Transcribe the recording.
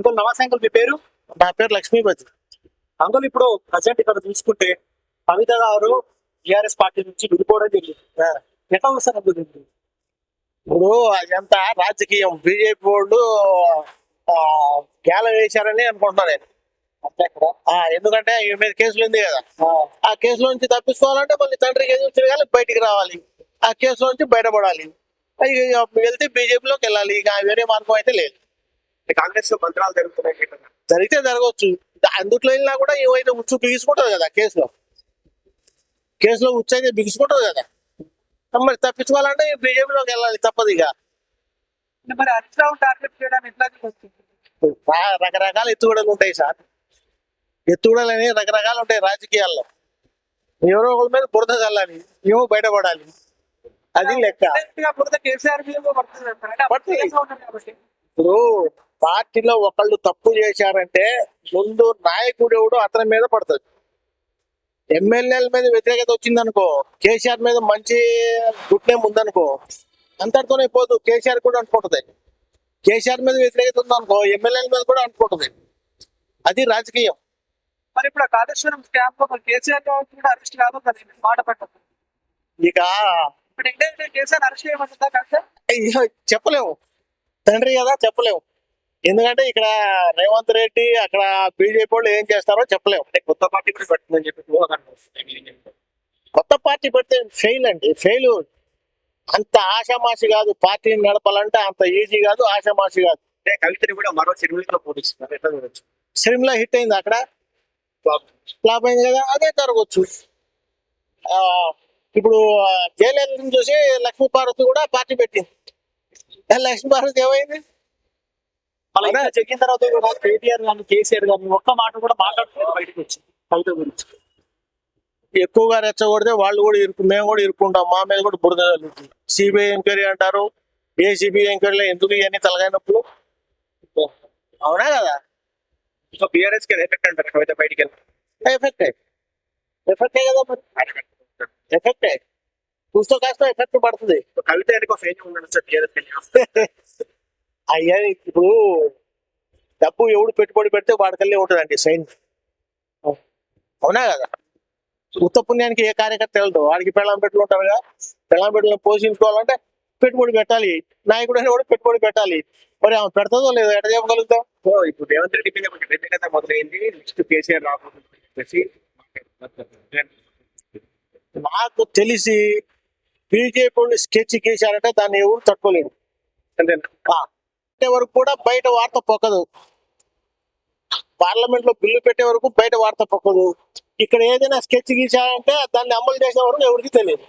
Uncle నమస్తే uncle మీ పేరు? నా పేరు లక్ష్మీపతి అంకుల్ ఇప్పుడు ప్రజెంట్ ఇక్కడ చూసుకుంటే కవిత గారు టిఆర్ఎస్ పార్టీ నుంచి విడిపోవడం జరిగింది. ఎట్లా వస్తారు అంకుల్? ఇప్పుడు అదంతా రాజకీయం. బీజేపీ వాళ్ళు ఆ, గేలం వేశారని అనుకుంటున్నాను నేను. ఆ, ఎందుకంటే ఈ మీద కేసులు ఉంది కదా. ఆ, కేసులో నుంచి తప్పించుకోవాలంటే మళ్ళీ తండ్రికి ఎదురు తిరగాలి బయటికి రావాలి. ఆ కేసులో నుంచి బయటపడాలి. వెళ్తే బీజేపీలోకి వెళ్ళాలి. ఇక వేరే మార్గం అయితే లేదు. కాంగ్రెస్లో మంత్రాలు జరుగుతున్నాయి? జరిగితే జరగవచ్చు. అందుట్లో వెళ్ళినా కూడా ఏమైతే ఉచ్చు బిగుసుకుంటుంది కదా కేసులో. కేసులో ఉచ్చు అయితే బిగుసుకుంటుంది కదా. మరి తప్పించుకోవాలంటే బీజేపీలోకి వెళ్ళాలి తప్పదు ఇక. మరి హరీష్ రావు టార్గెట్ చేయడానికి ఎట్లా వస్తుంది? రా- రకరకాల ఎత్తుగడలు ఉంటాయి సార్. ఎత్తుగడలు అనేవి రకరకాలు ఉంటాయి రాజకీయాల్లో. ఎవరో ఒకరి మీద బురద చల్లాలి ఏమో బయటపడాలి. అది లెక్క. ఇప్పుడు పార్టీలో ఒకళ్ళు తప్పు చేశారంటే ముందు నాయకుడు ఎవడు అతని మీద పడుతుంది ఎమ్మెల్యేల మీద వ్యతిరేకత వచ్చిందనుకో కేసీఆర్ మీద మంచి గుడ్ నేమ్ ఉందనుకో అంతటితోనే పోదు. కేసీఆర్ కూడా అనుకుంటుంది. కేసీఆర్ మీద వ్యతిరేకత ఉందనుకో ఎమ్మెల్యేల మీద కూడా అనుకుంటుంది. అది రాజకీయం. మరి ఇప్పుడు కాళేశ్వరం స్కామ్లో కేసీఆర్ కూడా అరెస్ట్ కాదు మాట పట్టదు ఇక ఇప్పుడు కేసీఆర్ అరెస్ట్ చేయమంటుందా చెప్పలేము. తండ్రి కదా చెప్పలేము. ఎందుకంటే ఇక్కడ రేవంత్ రెడ్డి అక్కడ బీజేపీ వాళ్ళు ఏం చేస్తారో చెప్పలేము. అంటే కొత్త పార్టీ కూడా పడుతుందని చెప్పి కొత్త పార్టీ పెడితే ఫెయిల్ అండి. ఫెయిల్ అంత ఆషామాషి కాదు. పార్టీని నడపాలంటే అంత ఈజీ కాదు ఆషామాషి కాదు. అంటే కవితని కూడా మరో పోటీస్తున్నారు ఎట్లా చూడొచ్చు? సిమ్లా హిట్ అయింది అక్కడ. ఫ్లాప్ అయింది కదా అదే జరగవచ్చు ఆ, ఇప్పుడు జయలలితని చూసి లక్ష్మీ పార్వతి కూడా పార్టీ పెట్టింది. లక్ష్మీ పార్వతి ఏమైంది? ఇంకా చెక్కిన తర్వాత కూడా కేటీఆర్ కానీ కేసీఆర్ కానీ ఒక్క మాట కూడా మాట్లాడుతున్నారు బయటకు వచ్చింది కవిత గురించి. ఎక్కువగా రెచ్చగొడితే వాళ్ళు కూడా ఇరుకు మేము కూడా ఇరుక్కుంటాం మా మీద కూడా బురద సిబిఐ ఎంక్వైరీ అంటారు ఏసీబీ ఎంక్వైరీలో ఎందుకు ఇవన్నీ తలకాయ నొప్పులు అవునా కదా? సో బీఆర్ఎస్కి ఎఫెక్ట్ అంటారు కవిత బయటికి వెళ్ళి? ఎఫెక్టే ఎఫెక్టే కదా మరి? ఎఫెక్టే చూస్తూ కాస్త ఎఫెక్ట్ పడుతుంది. కవిత ఎందుకో ఫెయిల్ ఉన్నాడు సార్ బీఆర్ఎస్ అయ్యా ఇప్పుడు డబ్బు ఎవడు పెట్టుబడి పెడితే వాడికల్లే ఉంటుందండి సైన్. అవునా కదా? ఉత్త పుణ్యానికి ఏ కార్యకర్త వెళ్తావు వాడికి పెళ్ళం పెట్టులు ఉంటారుగా పెళ్ళం పెట్టులు పోషించుకోవాలంటే పెట్టుబడి పెట్టాలి. నాయకుడు అని కూడా పెట్టుబడి పెట్టాలి. మరి ఆమె పెడతాదో లేదో ఎట్లా చెప్పగలుగుతాం? ఇప్పుడు రేవంత్ రెడ్డి మీద కొంచెం వ్యతిరేకత మొదలైంది. నెక్స్ట్ కేసీఆర్ రాబోతుంది చెప్పేసి నాకు తెలిసి బీజేపీ స్కెచ్ గీశారంటే దాన్ని ఎవరు తట్టుకోలేడు అంటే పెట్టే వరకు కూడా బయట వార్త పొక్కదు పార్లమెంట్లో బిల్లు పెట్టే వరకు బయట వార్త పొక్కదు ఇక్కడ ఏదైనా స్కెచ్ గీసారంటే దాన్ని అమలు చేసే వరకు ఎవరికి తెలియదు.